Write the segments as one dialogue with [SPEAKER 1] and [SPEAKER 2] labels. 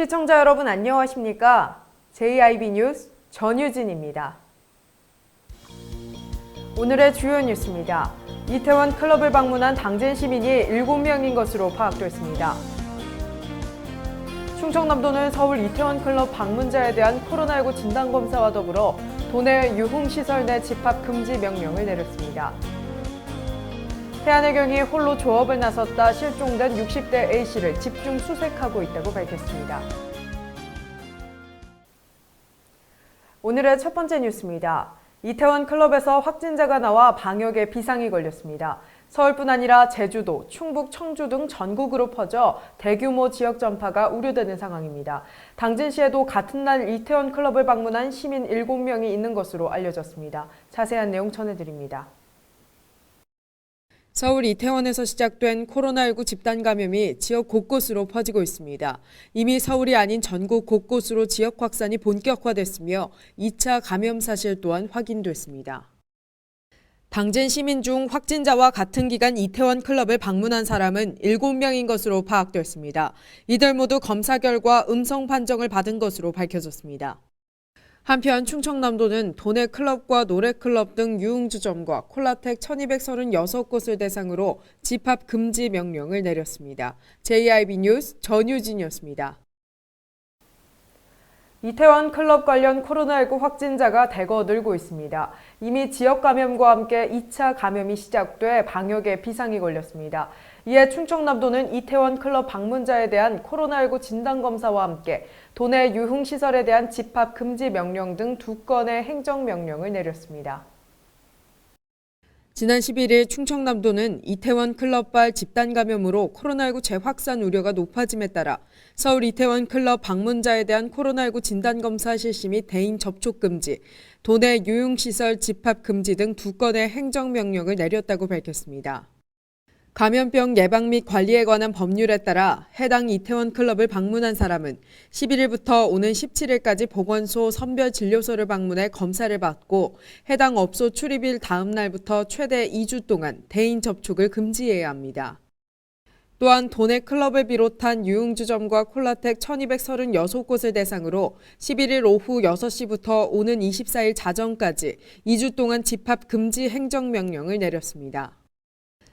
[SPEAKER 1] 시청자 여러분 안녕하십니까? JIB 뉴스 전유진입니다. 오늘의 주요 뉴스입니다. 이태원 클럽을 방문한 당진 시민이 7명인 것으로 파악됐습니다. 충청남도는 서울 이태원 클럽 방문자에 대한 코로나19 진단검사와 더불어 도내 유흥시설 내 집합 금지 명령을 내렸습니다. 태안해경이 홀로 조업을 나섰다 실종된 60대 A씨를 집중 수색하고 있다고 밝혔습니다. 오늘의 첫 번째 뉴스입니다. 이태원 클럽에서 확진자가 나와 방역에 비상이 걸렸습니다. 서울뿐 아니라 제주도, 충북, 청주 등 전국으로 퍼져 대규모 지역 전파가 우려되는 상황입니다. 당진시에도 같은 날 이태원 클럽을 방문한 시민 7명이 있는 것으로 알려졌습니다. 자세한 내용 전해드립니다. 서울 이태원에서 시작된 코로나19 집단 감염이 지역 곳곳으로 퍼지고 있습니다. 이미 서울이 아닌 전국 곳곳으로 지역 확산이 본격화됐으며 2차 감염 사실 또한 확인됐습니다. 당진 시민 중 확진자와 같은 기간 이태원 클럽을 방문한 사람은 7명인 것으로 파악됐습니다. 이들 모두 검사 결과 음성 판정을 받은 것으로 밝혀졌습니다. 한편 충청남도는 도내 클럽과 노래클럽 등 유흥주점과 콜라텍 1236곳을 대상으로 집합 금지 명령을 내렸습니다. JIB 뉴스 전유진이었습니다. 이태원 클럽 관련 코로나19 확진자가 대거 늘고 있습니다. 이미 지역 감염과 함께 2차 감염이 시작돼 방역에 비상이 걸렸습니다. 이에 충청남도는 이태원 클럽 방문자에 대한 코로나19 진단검사와 함께 도내 유흥시설에 대한 집합 금지 명령 등 두 건의 행정명령을 내렸습니다. 지난 11일 충청남도는 이태원 클럽발 집단 감염으로 코로나19 재확산 우려가 높아짐에 따라 서울 이태원 클럽 방문자에 대한 코로나19 진단검사 실시 및 대인 접촉 금지, 도내 유흥시설 집합 금지 등 두 건의 행정명령을 내렸다고 밝혔습니다. 감염병 예방 및 관리에 관한 법률에 따라 해당 이태원 클럽을 방문한 사람은 11일부터 오는 17일까지 보건소 선별 진료소를 방문해 검사를 받고 해당 업소 출입일 다음 날부터 최대 2주 동안 대인 접촉을 금지해야 합니다. 또한 도내 클럽을 비롯한 유흥주점과 콜라텍 1236곳을 대상으로 11일 오후 6시부터 오는 24일 자정까지 2주 동안 집합 금지 행정명령을 내렸습니다.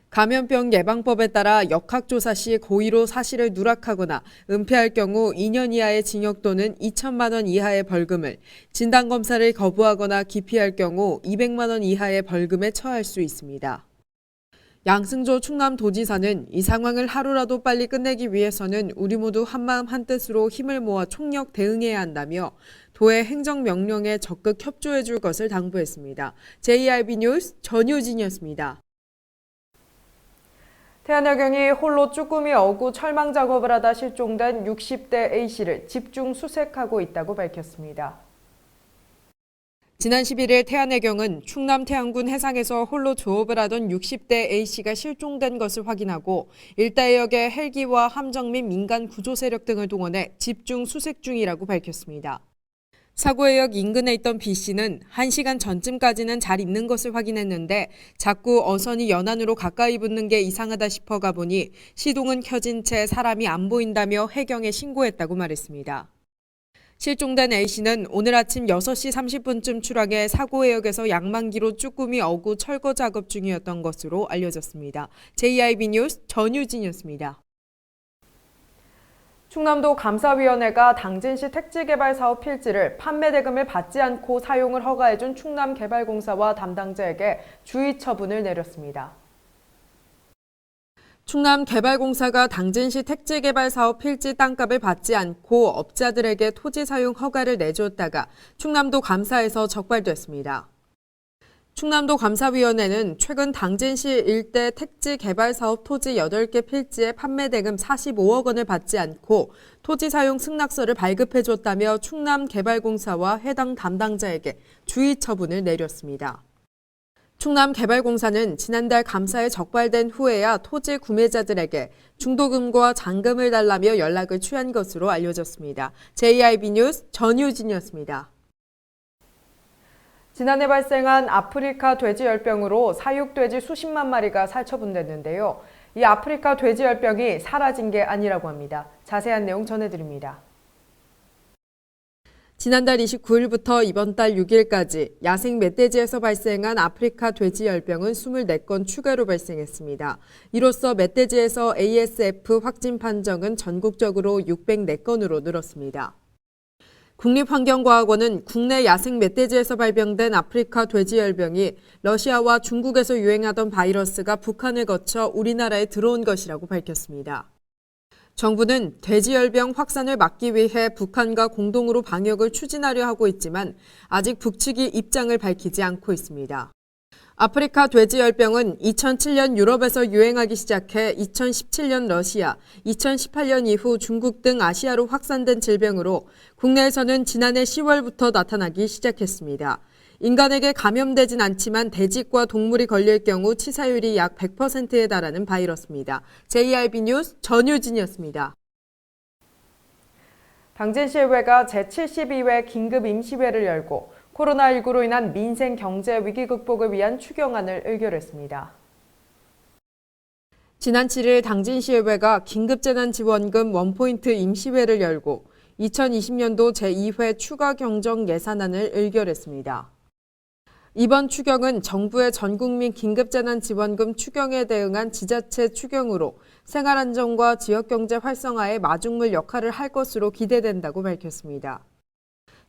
[SPEAKER 1] 감염병 예방법에 따라 역학조사 시 고의로 사실을 누락하거나 은폐할 경우 2년 이하의 징역 또는 2천만 원 이하의 벌금을, 진단검사를 거부하거나 기피할 경우 200만 원 이하의 벌금에 처할 수 있습니다. 양승조 충남도지사는 이 상황을 하루라도 빨리 끝내기 위해서는 우리 모두 한마음 한뜻으로 힘을 모아 총력 대응해야 한다며 도의 행정명령에 적극 협조해 줄 것을 당부했습니다. JRB 뉴스 전효진이었습니다. 태안여경이 홀로 쭈꾸미 어구 철망 작업을 하다 실종된 60대 A씨를 집중 수색하고 있다고 밝혔습니다. 지난 11일 태안해경은 충남 태안군 해상에서 홀로 조업을 하던 60대 A씨가 실종된 것을 확인하고 일대역의 헬기와 함정 및 민간 구조 세력 등을 동원해 집중 수색 중이라고 밝혔습니다. 사고해역 인근에 있던 B씨는 1시간 전쯤까지는 잘 있는 것을 확인했는데 자꾸 어선이 연안으로 가까이 붙는 게 이상하다 싶어 가보니 시동은 켜진 채 사람이 안 보인다며 해경에 신고했다고 말했습니다. 실종된 A씨는 오늘 아침 6시 30분쯤 출항해 사고해역에서 양만기로 쭈꾸미 어구 철거 작업 중이었던 것으로 알려졌습니다. JIB 뉴스 전유진이었습니다. 충남도 감사위원회가 당진시 택지개발 사업 필지를 판매 대금을 받지 않고 사용을 허가해준 충남개발공사와 담당자에게 주의 처분을 내렸습니다. 충남개발공사가 당진시 택지개발 사업 필지 땅값을 받지 않고 업자들에게 토지 사용 허가를 내줬다가 충남도 감사에서 적발됐습니다. 충남도 감사위원회는 최근 당진시 일대 택지 개발 사업 토지 8개 필지의 판매 대금 45억 원을 받지 않고 토지 사용 승낙서를 발급해 줬다며 충남개발공사와 해당 담당자에게 주의 처분을 내렸습니다. 충남개발공사는 지난달 감사에 적발된 후에야 토지 구매자들에게 중도금과 잔금을 달라며 연락을 취한 것으로 알려졌습니다. JIB 뉴스 전유진이었습니다. 지난해 발생한 아프리카 돼지열병으로 사육돼지 수십만 마리가 살처분됐는데요. 이 아프리카 돼지열병이 사라진 게 아니라고 합니다. 자세한 내용 전해드립니다. 지난달 29일부터 이번 달 6일까지 야생 멧돼지에서 발생한 아프리카 돼지 열병은 24건 추가로 발생했습니다. 이로써 멧돼지에서 ASF 확진 판정은 전국적으로 604건으로 늘었습니다. 국립환경과학원은 국내 야생 멧돼지에서 발병된 아프리카 돼지열병이 러시아와 중국에서 유행하던 바이러스가 북한을 거쳐 우리나라에 들어온 것이라고 밝혔습니다. 정부는 돼지열병 확산을 막기 위해 북한과 공동으로 방역을 추진하려 하고 있지만 아직 북측이 입장을 밝히지 않고 있습니다. 아프리카 돼지열병은 2007년 유럽에서 유행하기 시작해 2017년 러시아, 2018년 이후 중국 등 아시아로 확산된 질병으로 국내에서는 지난해 10월부터 나타나기 시작했습니다. 인간에게 감염되진 않지만 돼지과 동물이 걸릴 경우 치사율이 약 100%에 달하는 바이러스입니다. JRB 뉴스 전유진이었습니다. 당진시의회가 제72회 긴급 임시회를 열고 코로나19로 인한 민생 경제 위기 극복을 위한 추경안을 의결했습니다. 지난 7일 당진시의회가 긴급재난지원금 원포인트 임시회를 열고 2020년도 제2회 추가 경정 예산안을 의결했습니다. 이번 추경은 정부의 전국민 긴급재난지원금 추경에 대응한 지자체 추경으로 생활안정과 지역경제 활성화에 마중물 역할을 할 것으로 기대된다고 밝혔습니다.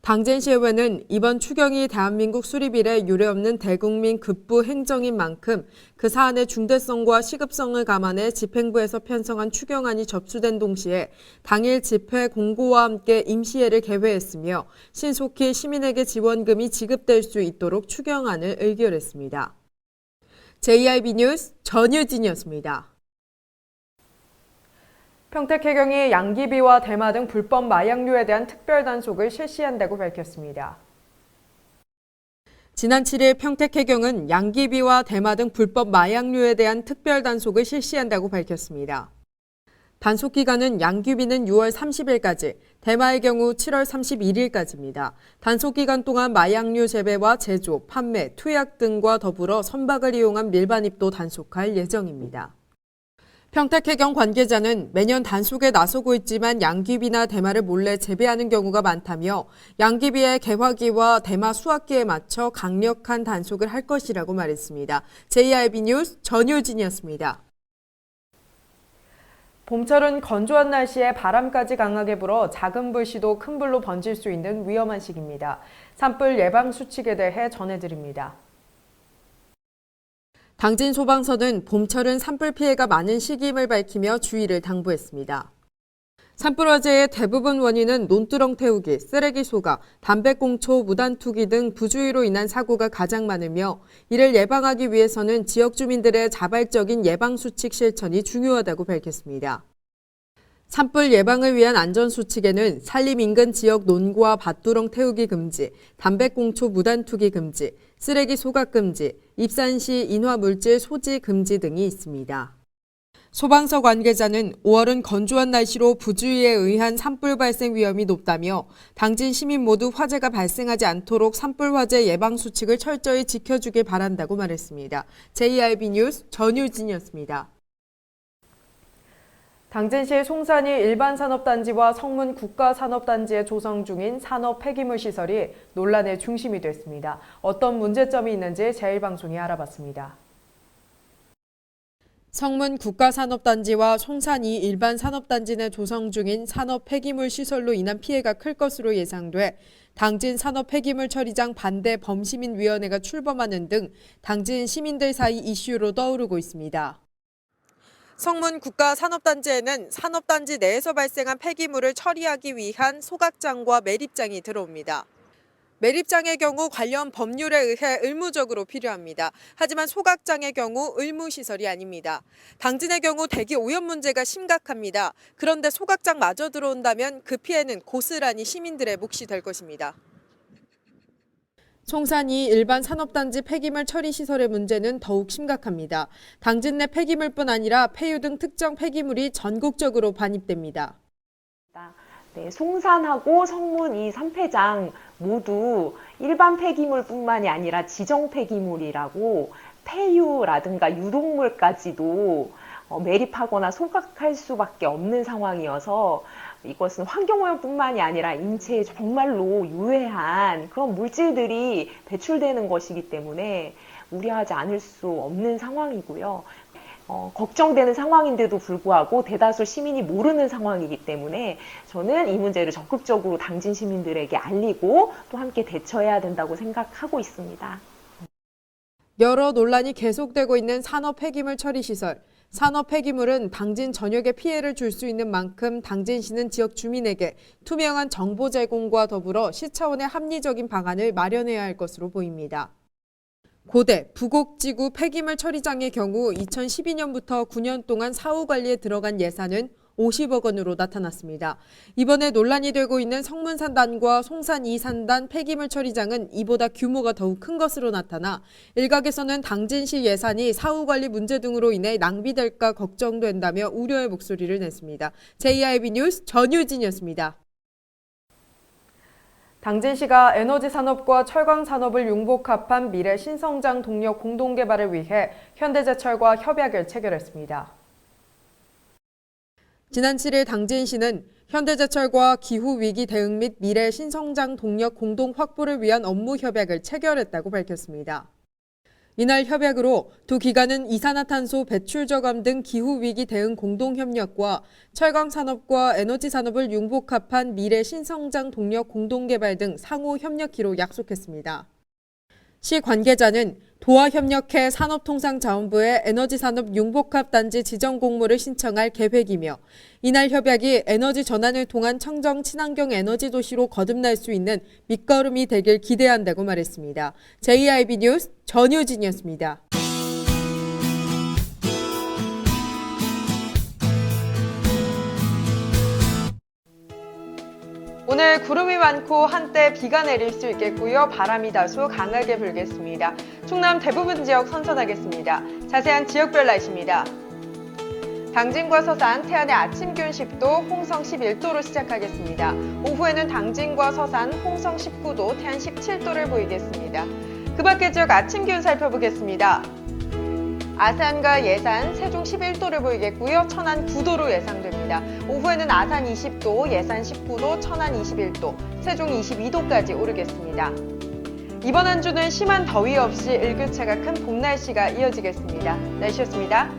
[SPEAKER 1] 당진시의회는 이번 추경이 대한민국 수립 이래 유례없는 대국민 급부 행정인 만큼 그 사안의 중대성과 시급성을 감안해 집행부에서 편성한 추경안이 접수된 동시에 당일 집회 공고와 함께 임시회를 개회했으며 신속히 시민에게 지원금이 지급될 수 있도록 추경안을 의결했습니다. JIB 뉴스 전유진이었습니다. 평택해경이 양귀비와 대마 등 불법 마약류에 대한 특별 단속을 실시한다고 밝혔습니다. 지난 7일 평택해경은 양귀비와 대마 등 불법 마약류에 대한 특별 단속을 실시한다고 밝혔습니다. 단속 기간은 양귀비는 6월 30일까지, 대마의 경우 7월 31일까지입니다. 단속 기간 동안 마약류 재배와 제조, 판매, 투약 등과 더불어 선박을 이용한 밀반입도 단속할 예정입니다. 평택해경 관계자는 매년 단속에 나서고 있지만 양귀비나 대마를 몰래 재배하는 경우가 많다며 양귀비의 개화기와 대마 수확기에 맞춰 강력한 단속을 할 것이라고 말했습니다. JRB 뉴스 전효진이었습니다. 봄철은 건조한 날씨에 바람까지 강하게 불어 작은 불씨도 큰 불로 번질 수 있는 위험한 시기입니다. 산불 예방 수칙에 대해 전해드립니다. 당진 소방서는 봄철은 산불 피해가 많은 시기임을 밝히며 주의를 당부했습니다. 산불 화재의 대부분 원인은 논두렁 태우기, 쓰레기 소각, 담배꽁초, 무단 투기 등 부주의로 인한 사고가 가장 많으며 이를 예방하기 위해서는 지역 주민들의 자발적인 예방 수칙 실천이 중요하다고 밝혔습니다. 산불 예방을 위한 안전수칙에는 산림 인근 지역 논과 밭두렁 태우기 금지, 담배꽁초 무단 투기 금지, 쓰레기 소각 금지, 입산 시 인화물질 소지 금지 등이 있습니다. 소방서 관계자는 5월은 건조한 날씨로 부주의에 의한 산불 발생 위험이 높다며 당진 시민 모두 화재가 발생하지 않도록 산불 화재 예방 수칙을 철저히 지켜주길 바란다고 말했습니다. JRB 뉴스 전유진이었습니다. 당진시 송산이 일반 산업단지와 성문 국가산업단지에 조성 중인 산업 폐기물 시설이 논란의 중심이 됐습니다. 어떤 문제점이 있는지 제1방송이 알아봤습니다. 성문 국가산업단지와 송산이 일반 산업단지 내 조성 중인 산업 폐기물 시설로 인한 피해가 클 것으로 예상돼 당진 산업 폐기물 처리장 반대 범시민위원회가 출범하는 등 당진 시민들 사이 이슈로 떠오르고 있습니다. 성문 국가산업단지에는 산업단지 내에서 발생한 폐기물을 처리하기 위한 소각장과 매립장이 들어옵니다. 매립장의 경우 관련 법률에 의해 의무적으로 필요합니다. 하지만 소각장의 경우 의무시설이 아닙니다. 당진의 경우 대기 오염 문제가 심각합니다. 그런데 소각장마저 들어온다면 그 피해는 고스란히 시민들의 몫이 될 것입니다. 송산이 일반 산업단지 폐기물 처리 시설의 문제는 더욱 심각합니다. 당진 내 폐기물뿐 아니라 폐유 등 특정 폐기물이 전국적으로 반입됩니다.
[SPEAKER 2] 네, 송산하고 성문 이 3폐장 모두 일반 폐기물뿐만이 아니라 지정 폐기물이라고 폐유라든가 유독물까지도 어, 매립하거나 소각할 수밖에 없는 상황이어서 이것은 환경오염뿐만이 아니라 인체에 정말로 유해한 그런 물질들이 배출되는 것이기 때문에 우려하지 않을 수 없는 상황이고요. 어, 걱정되는 상황인데도 불구하고 대다수 시민이 모르는 상황이기 때문에 저는 이 문제를 적극적으로 당진 시민들에게 알리고 또 함께 대처해야 된다고 생각하고 있습니다.
[SPEAKER 1] 여러 논란이 계속되고 있는 산업 폐기물 처리 시설. 산업 폐기물은 당진 전역에 피해를 줄 수 있는 만큼 당진시는 지역 주민에게 투명한 정보 제공과 더불어 시 차원의 합리적인 방안을 마련해야 할 것으로 보입니다. 고대 부곡지구 폐기물 처리장의 경우 2012년부터 9년 동안 사후 관리에 들어간 예산은 50억 원으로 나타났습니다. 이번에 논란이 되고 있는 성문산단과 송산 2산단 폐기물 처리장은 이보다 규모가 더욱 큰 것으로 나타나 일각에서는 당진시 예산이 사후 관리 문제 등으로 인해 낭비될까 걱정된다며 우려의 목소리를 냈습니다. JIB 뉴스 전유진이었습니다. 당진시가 에너지 산업과 철강 산업을 융복합한 미래 신성장 동력 공동 개발을 위해 현대제철과 협약을 체결했습니다. 지난 7일 당진 시는 현대제철과 기후위기 대응 및 미래 신성장 동력 공동 확보를 위한 업무 협약을 체결했다고 밝혔습니다. 이날 협약으로 두 기관은 이산화탄소 배출 저감 등 기후위기 대응 공동협력과 철강산업과 에너지산업을 융복합한 미래 신성장 동력 공동개발 등 상호 협력기로 약속했습니다. 시 관계자는 도와 협력해 산업통상자원부에 에너지산업 융복합단지 지정 공모를 신청할 계획이며 이날 협약이 에너지 전환을 통한 청정 친환경 에너지 도시로 거듭날 수 있는 밑거름이 되길 기대한다고 말했습니다. JIB 뉴스 전효진이었습니다. 오늘 구름이 많고 한때 비가 내릴 수 있겠고요. 바람이 다소 강하게 불겠습니다. 충남 대부분 지역 선선하겠습니다. 자세한 지역별 날씨입니다. 당진과 서산, 태안의 아침 기온 10도, 홍성 11도로 시작하겠습니다. 오후에는 당진과 서산, 홍성 19도, 태안 17도를 보이겠습니다. 그 밖의 지역 아침 기온 살펴보겠습니다. 아산과 예산, 세종 11도를 보이겠고요. 천안 9도로 예상됩니다. 오후에는 아산 20도, 예산 19도, 천안 21도, 세종 22도까지 오르겠습니다. 이번 한 주는 심한 더위 없이 일교차가 큰 봄 날씨가 이어지겠습니다. 날씨였습니다.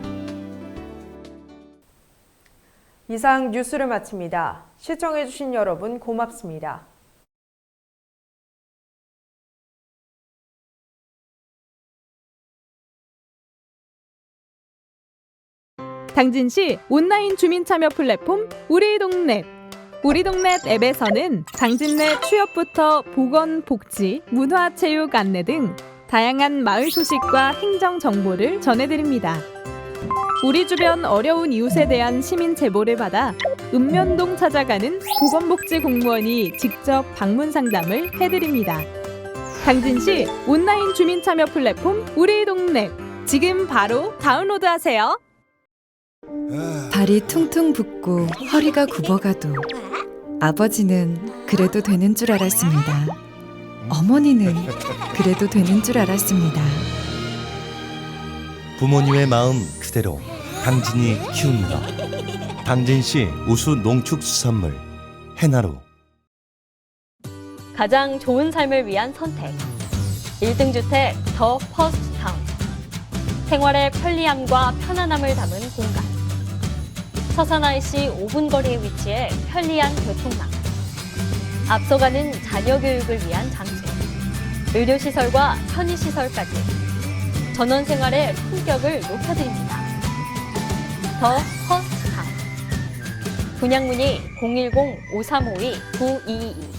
[SPEAKER 1] 이상 뉴스를 마칩니다. 시청해주신 여러분 고맙습니다.
[SPEAKER 3] 당진시 온라인 주민 참여 플랫폼 우리 동네 우리 동네 앱에서는 당진 내 취업부터 보건, 복지, 문화, 체육 안내 등 다양한 마을 소식과 행정 정보를 전해드립니다. 우리 주변 어려운 이웃에 대한 시민 제보를 받아 읍면동 찾아가는 보건복지 공무원이 직접 방문 상담을 해드립니다. 당진시 온라인 주민 참여 플랫폼 우리 동네 지금 바로 다운로드하세요.
[SPEAKER 4] 발이 퉁퉁 붓고 허리가 굽어가도 아버지는 그래도 되는 줄 알았습니다. 어머니는 그래도 되는 줄 알았습니다.
[SPEAKER 5] 부모님의 마음 그대로 당진이 키웁니다. 당진시 우수 농축수산물 해나루
[SPEAKER 6] 가장 좋은 삶을 위한 선택. 1등 주택 더 퍼스트 타운. 생활의 편리함과 편안함을 담은 공간. 서산 IC 5분 거리에 위치해 편리한 교통망. 앞서가는 자녀 교육을 위한 장치. 의료시설과 편의시설까지. 전원 생활의 품격을 높여드립니다. 더 타운. 분양문의 010-5352-9222